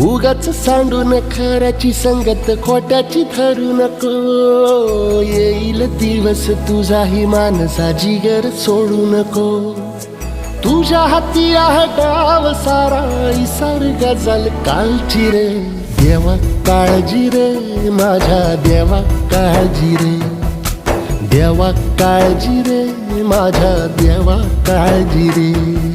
उगाच सांडून खऱ्याची संगत खोट्याची ठरू नको. येईल दिवस तुझाही मानसा जिगर सोडू नको. तुझ्या हाती आहे गाव सारा इसार गजल कालची रे. देवा काळजी रे माझ्या देवा काळजी रे. देवा काळजी रे माझ्या देवा काळजी रे.